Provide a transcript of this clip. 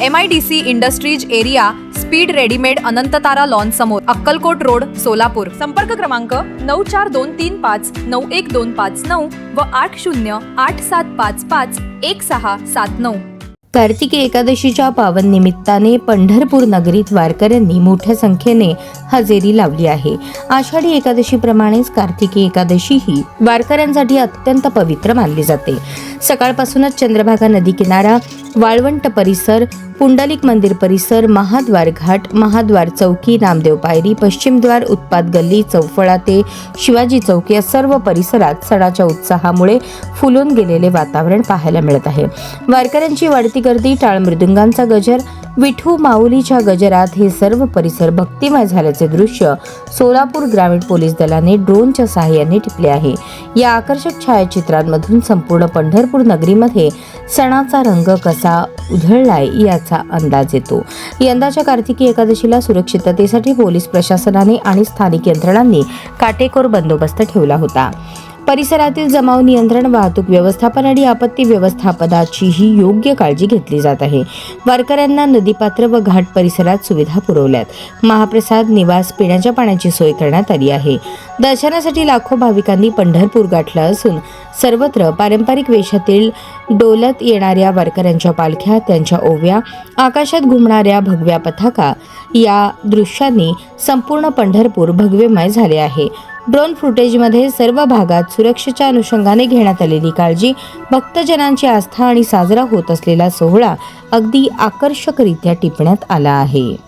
M I D C industries area Speed Readymade Anantatara lawn समोर Akkalkot road Solapur. संपर्क क्रमांक नऊ चार दोन तीन पाच नऊ एक दोन पाच नऊ व आठ शून्य आठ सात पाच पाच एक सहा सात नऊ. कार्तिकी एकादशीच्या पावन निमित्ताने पंढरपूर नगरीत वारकऱ्यांनी मोठ्या संख्येने हजेरी लावली आहे. आषाढी एकादशीप्रमाणेच कार्तिकी एकादशी ही वारकऱ्यांसाठी अत्यंत पवित्र मानली जाते. सकाळपासूनच चंद्रभागा नदी किनारा वाळवंट परिसर पुंडलिक मंदिर परिसर महाद्वार घाट महाद्वार चौकी नामदेव पायरी पश्चिमद्वार उत्पाद गल्ली चौफळा ते शिवाजी चौक या सर्व परिसरात सणाच्या उत्साहामुळे फुलून गेलेले वातावरण पाहायला मिळत आहे. वारकऱ्यांची वाढती गर्दी टाळ मृदुंगांचा गजर विठू माऊलीच्या गजरात हे सर्व परिसर भक्तिमय झाल्याचे दृश्य सोलापूर ग्रामीण पोलीस दलाने ड्रोनच्या सहाय्याने टिपले आहे. या आकर्षक छायाचित्रांमधून संपूर्ण पंढरपूर नगरीमध्ये सणाचा रंग कसा उधळलाय याचा अंदाज येतो. यंदाच्या कार्तिकी एकादशीला सुरक्षिततेसाठी पोलीस प्रशासनाने आणि स्थानिक यंत्रणांनी काटेकोर बंदोबस्त ठेवला होता. परिसरातील जमाव नियंत्रण वाहतूक व्यवस्थापन आणि आपत्ती व्यवस्थापनाचीही योग्य काळजी घेतली जात आहे. वारकऱ्यांना नदीपात्र व घाट परिसरात सुविधा पुरवल्यात. महाप्रसाद निवास पिण्याच्या पाण्याची सोय करण्यात आली आहे. दर्शनासाठी लाखो भाविकांनी पंढरपूर गाठलं असून सर्वत्र पारंपरिक वेशातील डोलत येणाऱ्या वारकऱ्यांच्या पालख्या त्यांच्या ओव्या आकाशात घुमणाऱ्या भगव्या पथाका या दृश्यांनी संपूर्ण पंढरपूर भगवेमय झाले आहे. ड्रोन फुटेजमध्ये सर्व भागात सुरक्षेच्या अनुषंगाने घेण्यात आलेली काळजी भक्तजनांची आस्था आणि साजरा होत असलेला सोहळा अगदी आकर्षकरित्या टिपण्यात आला आहे.